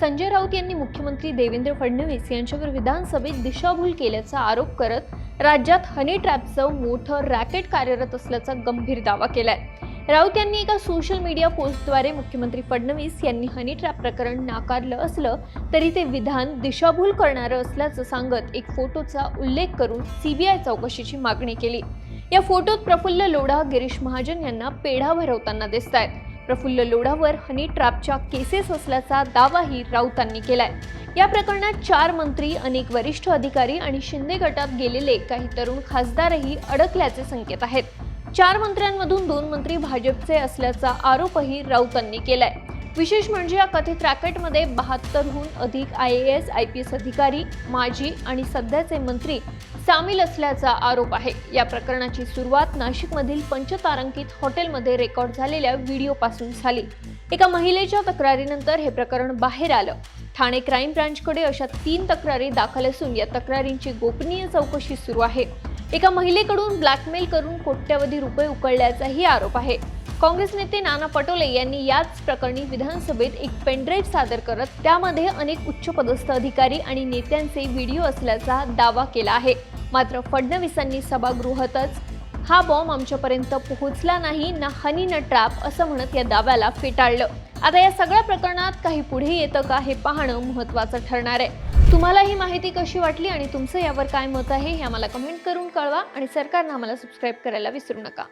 संजय राऊत यांनी मुख्यमंत्री देवेंद्र फडणवीस यांच्यावर विधानसभेत दिशाभूल केल्याचा आरोप करत राज्यात हनी ट्रॅपचं मोठं रॅकेट कार्यरत असल्याचा गंभीर दावा केलाय. राऊत यांनी एका सोशल मीडिया पोस्टद्वारे मुख्यमंत्री फडणवीस यांनी हनी ट्रॅप प्रकरण नाकारलं असलं तरी ते विधान दिशाभूल करणारं असल्याचं सांगत एक फोटोचा उल्लेख करून सीबीआय चौकशीची मागणी केली. या फोटोत प्रफुल्ल लोढा गिरीश महाजन यांना पेढा भरवताना दिसत आहेत प्रफुल्ल लोढावर हनी ट्रॅपच्या केसेस असल्याचा दावाही राऊतांनी केलाय. या प्रकरणात चार मंत्री अनेक वरिष्ठ अधिकारी आणि शिंदे गटात गेलेले काही तरुण खासदारही अडकल्याचे संकेत आहेत. चार मंत्र्यांमधून दोन मंत्री भाजपचे असल्याचा आरोपही राऊतांनी केलाय. विशेष म्हणजे या कथित रॅकेटमध्ये बहात्तरहून अधिक I A S I P S अधिकारी माजी आणि सध्याचे मंत्री सामील असल्याचा आरोप आहे. या प्रकरणाची सुरुवात नाशिकमधील पंचतारांकित हॉटेलमध्ये रेकॉर्ड झालेल्या व्हिडिओपासून झाली. एका महिलेच्या तक्रारीनंतर हे प्रकरण बाहेर आलं. ठाणे क्राईम ब्रांचकडे अशा तीन तक्रारी दाखल असून या तक्रारींची गोपनीय चौकशी सुरू आहे. एका महिलेकडून ब्लॅकमेल करून कोट्यवधी रुपये उकळल्याचाही आरोप आहे. काँग्रेस नेते नाना पटोले यांनी याच प्रकरणी विधानसभेत एक पेनड्राईव्ह सादर करत त्यामध्ये अनेक उच्चपदस्थ अधिकारी आणि नेत्यांचे व्हिडिओ असल्याचा दावा केला आहे. मात्र फडणवीसांनी सभागृहातच हा बॉम्ब आमच्यापर्यंत पोहोचला नाही ना हनी ना ट्रॅप असं म्हणत या दाव्याला फेटाळलं. आता या सगळ्या प्रकरणात काही पुढे येतं का हे पाहणं महत्त्वाचं ठरणार आहे. तुम्हाला ही माहिती कशी वाटली आणि तुमचं यावर काय मत आहे हे आम्हाला कमेंट करून कळवा आणि सरकारनं आम्हाला सबस्क्राईब करायला विसरू नका.